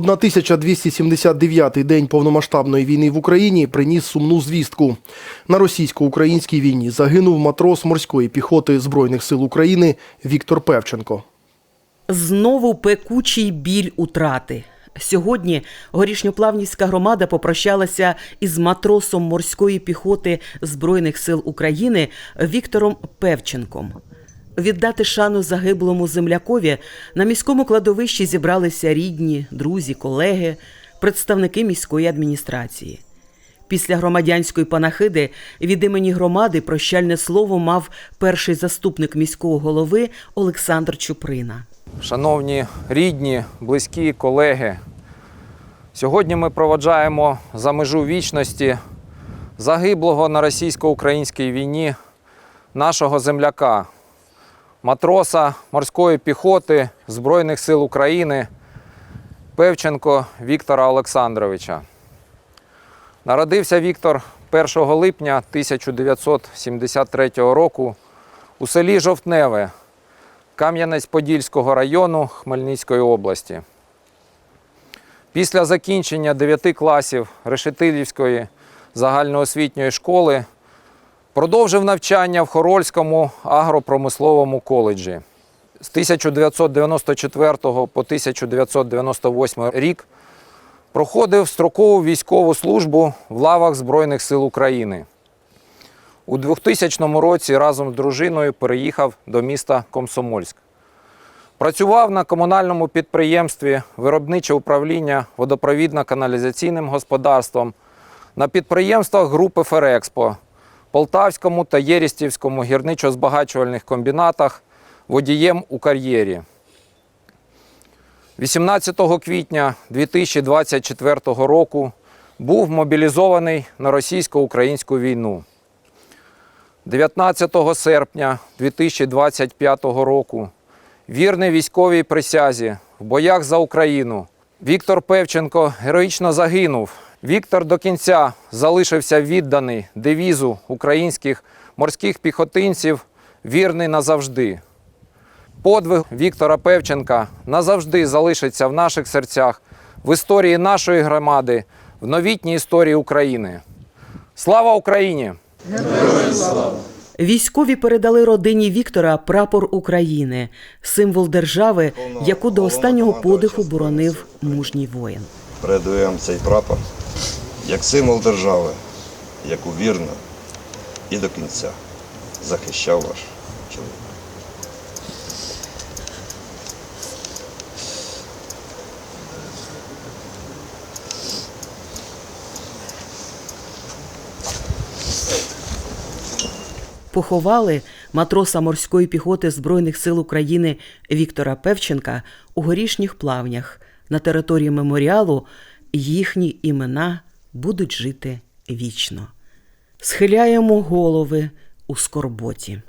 1279-й день повномасштабної війни в Україні приніс сумну звістку. На російсько-українській війні загинув матрос морської піхоти Збройних сил України Віктор Певченко. Знову пекучий біль утрати. Сьогодні горішньоплавнівська громада попрощалася із матросом морської піхоти Збройних сил України Віктором Певченком. Віддати шану загиблому землякові на міському кладовищі зібралися рідні, друзі, колеги, представники міської адміністрації. Після громадянської панахиди від імені громади прощальне слово мав перший заступник міського голови Олександр Чуприна. Шановні рідні, близькі, колеги, сьогодні ми проводжаємо за межу вічності загиблого на російсько-українській війні нашого земляка, матроса морської піхоти Збройних сил України Певченко Віктора Олександровича. Народився Віктор 1 липня 1973 року у селі Жовтневе Кам'янець-Подільського району Хмельницької області. Після закінчення 9 класів Решетилівської загальноосвітньої школи продовжив навчання в Хорольському агропромисловому коледжі. З 1994 по 1998 рік проходив строкову військову службу в лавах Збройних сил України. У 2000 році разом з дружиною переїхав до міста Комсомольськ. Працював на комунальному підприємстві виробниче управління водопровідно-каналізаційним господарством, на підприємствах групи Ферекспо, Полтавському та Єрістівському гірничо-збагачувальних комбінатах, водієм у кар'єрі. 18 квітня 2024 року був мобілізований на російсько-українську війну. 19 серпня 2025 року вірний військовій присязі в боях за Україну Віктор Певченко героїчно загинув. Віктор до кінця залишився відданий девізу українських морських піхотинців вірний назавжди. Подвиг Віктора Певченка назавжди залишиться в наших серцях, в історії нашої громади, в новітній історії України. Слава Україні! Військові передали родині Віктора прапор України, символ держави, яку до останнього подиху боронив мужній воїн. передаю вам цей прапор як символ держави, яку вірно і до кінця захищав ваш чоловік. Поховали матроса морської піхоти Збройних сил України Віктора Певченка у горішніх плавнях. На території меморіалу їхні імена будуть жити вічно. Схиляємо голови у скорботі.